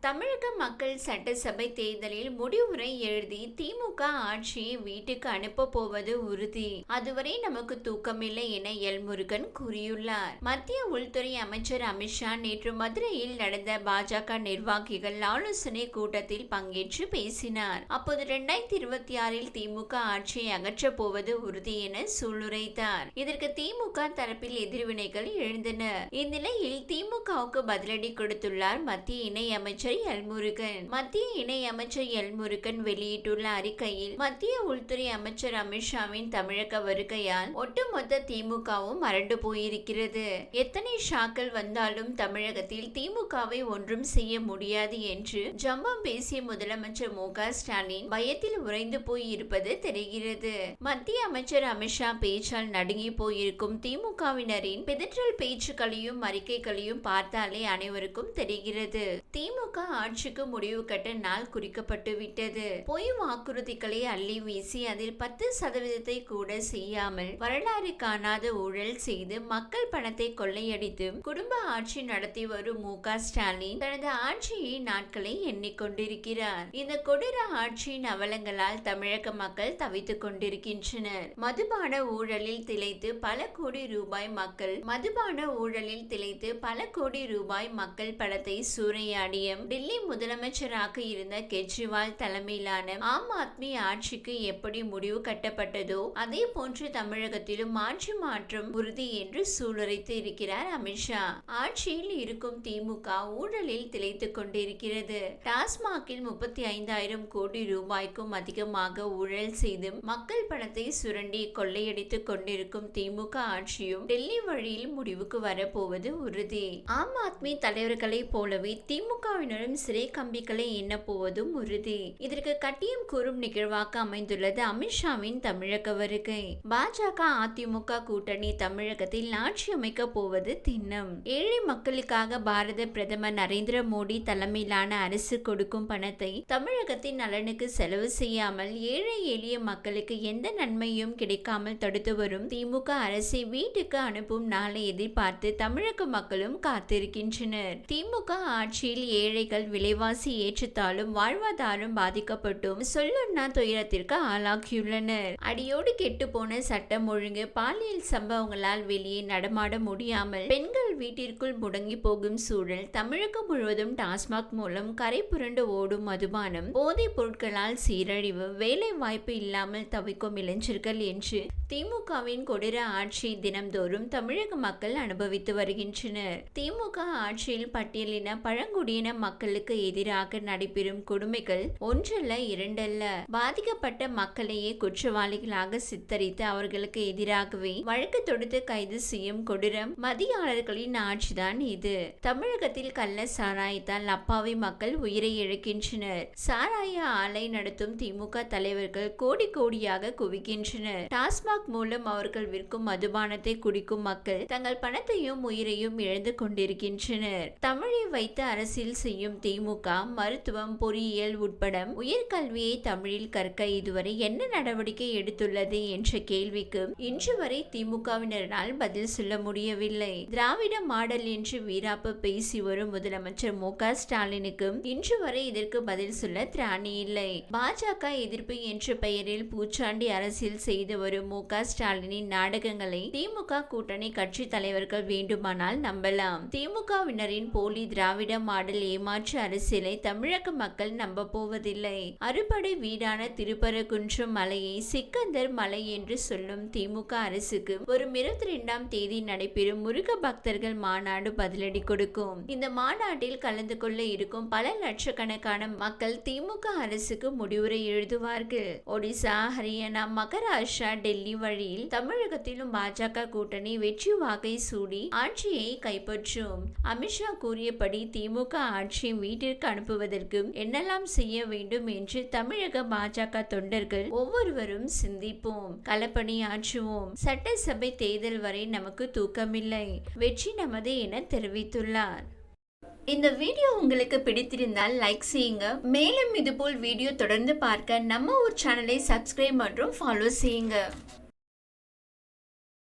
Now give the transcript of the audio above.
தமிழக மக்கள் சட்டசபை தேர்தலில் முடிவுரை எழுதி திமுக ஆட்சியை வீட்டுக்கு அனுப்ப போவது உறுதி. அதுவரை நமக்கு தூக்கமில்லை என எல். முருகன் கூறியுள்ளார். மத்திய உள்துறை அமைச்சர் அமித்ஷா நேற்று மதுரையில் நடந்த பாஜக நிர்வாகிகள் ஆலோசனை கூட்டத்தில் பங்கேற்று பேசினார். அப்போது இரண்டாயிரத்தி இருபத்தி ஆறில் திமுக ஆட்சியை அகற்றப் போவது உறுதி என சூளுரைத்தார். இதற்கு திமுக தரப்பில் எதிர்வினைகள் எழுந்தன. இந்நிலையில் திமுகவுக்கு பதிலடி கொடுத்துள்ளார் மத்திய இணை அமைச்சர் அமைச்சர் எல்முருகன் மத்திய இணை அமைச்சர் எல்முருகன் வெளியிட்டுள்ள அறிக்கையில் மத்திய உள்துறை அமைச்சர் அமித்ஷாவின் தமிழக வருகையால் ஒட்டுமொத்த திமுகவும் மறண்டு போயிருக்கிறது. எத்தனை ஷாக்கள் வந்தாலும் தமிழகத்தில் திமுகவை ஒன்றும் செய்ய முடியாது என்று ஜம்பம் பேசிய முதலமைச்சர் மு ஸ்டாலின் பயத்தில் உறைந்து போய் இருப்பது தெரிகிறது. மத்திய அமைச்சர் அமித்ஷா பேச்சால் நடுங்கி போயிருக்கும் திமுகவினரின் பிதற்றல் பேச்சுக்களையும் அறிக்கைகளையும் பார்த்தாலே அனைவருக்கும் தெரிகிறது. திமுக ஆட்சிக்கு முடிவு கட்ட நாள் குறிக்கப்பட்டு விட்டது. பொய் வாக்குறுதிகளை அள்ளி வீசி அதில் பத்து சதவீதத்தை கூட செய்யாமல் வரலாறு காணாத ஊழல் செய்து மக்கள் பணத்தை கொள்ளையடித்து குடும்ப ஆட்சி நடத்தி வரும் மு ஸ்டாலின் தனது ஆட்சியை நாட்களை எண்ணிக்கொண்டிருக்கிறார். இந்த கொடூர ஆட்சியின் அவலங்களால் தமிழக மக்கள் தவித்துக் கொண்டிருக்கின்றனர். மதுபான ஊழலில் திளைத்து பல கோடி ரூபாய் மக்கள் மதுபான ஊழலில் திளைத்து பல கோடி ரூபாய் மக்கள் பணத்தை சூறையாடிய டெல்லி முதலமைச்சராக இருந்த கெஜ்ரிவால் தலைமையிலான ஆம் ஆத்மி ஆட்சிக்கு எப்படி முடிவு கட்டப்பட்டதோ அதே போன்று தமிழகத்திலும் ஆட்சி மாற்றம் உறுதி என்று சூளுரைத்து இருக்கிறார் அமித்ஷா ஆட்சியில் இருக்கும் திமுக ஊழலில் திளைத்துக் கொண்டிருக்கிறது. டாஸ்மாகில் முப்பத்தி ஐந்தாயிரம் கோடி ரூபாய்க்கும் அதிகமாக ஊழல் செய்து மக்கள் பணத்தை சுரண்டி கொள்ளையடித்துக் கொண்டிருக்கும் திமுக ஆட்சியும் டெல்லி வழியில் முடிவுக்கு வரப்போவது உறுதி. ஆம் ஆத்மி தலைவர்களைப் போலவே திமுகவினரும் சிறை கம்பிகளை எண்ணப்போவதும் உறுதி. இதற்கு கட்டியம் கூறும் நிகழ்வாக அமைந்துள்ளது அமித்ஷாவின் தமிழக வருகை. பாஜக அதிமுக கூட்டணி தமிழகத்தில் ஆட்சி அமைக்க போவது திண்ணம். ஏழை மக்களுக்காக பாரத பிரதமர் நரேந்திர மோடி தலைமையிலான அரசு கொடுக்கும் பணத்தை தமிழகத்தின் நலனுக்கு செலவு செய்யாமல் ஏழை எளிய மக்களுக்கு எந்த நன்மையும் கிடைக்காமல் தடுத்து வரும் திமுக அரசை வீட்டுக்கு அனுப்பும் நாளை எதிர்பார்த்து தமிழக மக்களும் காத்திருக்கின்றனர். திமுக ஆட்சியில் ஏழை விலைகள் விலைவாசி ஏற்றத்தாலும் வாழ்வாதாரம் பாதிக்கப்பட்டும் சொல்லுன்னா துயரத்திற்கு ஆளாகியுள்ளனர். அடியோடு கெட்டு போன சட்டம் ஒழுங்கு பாலியல் சம்பவங்களால் வெளியே நடமாட முடியாமல் பெண்கள் வீட்டிற்குள் முடங்கி போகும் சூழல் தமிழகம் முழுவதும் டாஸ்மாக் மூலம் கரை புரண்டு ஓடும் மதுபானம் போதைப் பொருட்களால் சீரழிவு வேலை வாய்ப்பு இல்லாமல் தவிக்கும் இளைஞர்கள் என்று திமுகவின் கொடூர ஆட்சி தினம்தோறும் தமிழக மக்கள் அனுபவித்து வருகின்றனர். திமுக ஆட்சியில் பட்டியலின பழங்குடியின மக்களுக்கு எதிராக நடைபெறும் கொடுமைகள் ஒன்றல்ல இரண்டல்ல. பாதிக்கப்பட்ட மக்களையே குற்றவாளிகளாக சித்தரித்து அவர்களுக்கு எதிராகவே வழக்கு தொடுத்து கைது செய்யும் கொடூரம் மதியாளர்களின் ஆட்சிதான் இது. தமிழகத்தில் கள்ள சாராயத்தால் அப்பாவி மக்கள் உயிரை இழக்கின்றனர். சாராய ஆலை நடத்தும் திமுக தலைவர்கள் கோடி கோடியாக குவிக்கின்றனர். டாஸ்மாக் மூலம் அவர்கள் விற்கும் மதுபானத்தை குடிக்கும் மக்கள் தங்கள் பணத்தையும் உயிரையும் இழந்து கொண்டிருக்கின்றனர். தமிழை வைத்து அரசியல் செய்யும் திமுக மருத்துவம் பொறியியல் உட்பட உயர்கல்வியை தமிழில் கற்க இதுவரை என்ன நடவடிக்கை எடுத்துள்ளது என்ற கேள்விக்கு இன்று வரை திமுகவினரால் பதில் சொல்ல முடியவில்லை. திராவிட மாடல் என்று வீராப்பு பேசி வரும் முதலமைச்சர் மு க ஸ்டாலினுக்கு இன்று வரை இதற்கு பதில் சொல்ல திராணி இல்லை. பாஜக எதிர்ப்பு என்ற பெயரில் பூச்சாண்டி அரசியல் செய்து வரும் மு க ஸ்டாலினின் நாடகங்களை திமுக கூட்டணி கட்சி தலைவர்கள் வேண்டுமானால் நம்பலாம். திமுகவினரின் போலி திராவிட மாடல் ஏமாற்று அரசியலை தமிழக மக்கள் நம்ப போவதில்லை அறுபடை வீடான திருப்பரங்குன்றம் மலையை சிக்கந்தர் மலை என்று சொல்லும் திமுக அரசுக்கு வரும் இருபத்தி இரண்டாம் தேதி நடைபெறும் முருக பக்தர்கள் மாநாடு பதிலடி கொடுக்கும். இந்த மாநாட்டில் கலந்து கொள்ள இருக்கும் பல லட்சக்கணக்கான மக்கள் திமுக அரசுக்கு முடிவுரை எழுதுவார்கள். ஒடிசா ஹரியானா மகாராஷ்டிரா டெல்லி வழியில் தமிழகத்திலும் பாஜக கூட்டணி வெற்றி வாகை சூடி ஆட்சியை கைப்பற்றும். அமித்ஷா கூறியபடி திமுக ஆட்சியை வீட்டிற்கு அனுப்புவதற்கு என்னெல்லாம் செய்ய வேண்டும் என்று தமிழக பாஜக தொண்டர்கள் ஒவ்வொருவரும் சிந்திப்போம். களப்பணி ஆற்றுவோம். சட்டசபை தேர்தல் வரை நமக்கு தூக்கமில்லை. வெற்றி நமது என தெரிவித்துள்ளார். இந்த வீடியோ உங்களுக்கு பிடித்திருந்தால் லைக் செய்யுங்க. மேலும் இதுபோல் வீடியோ தொடர்ந்து பார்க்க நம்ம ஒரு சேனலை சப்ஸ்கிரைப் மற்றும் ஃபாலோ செய்யுங்க.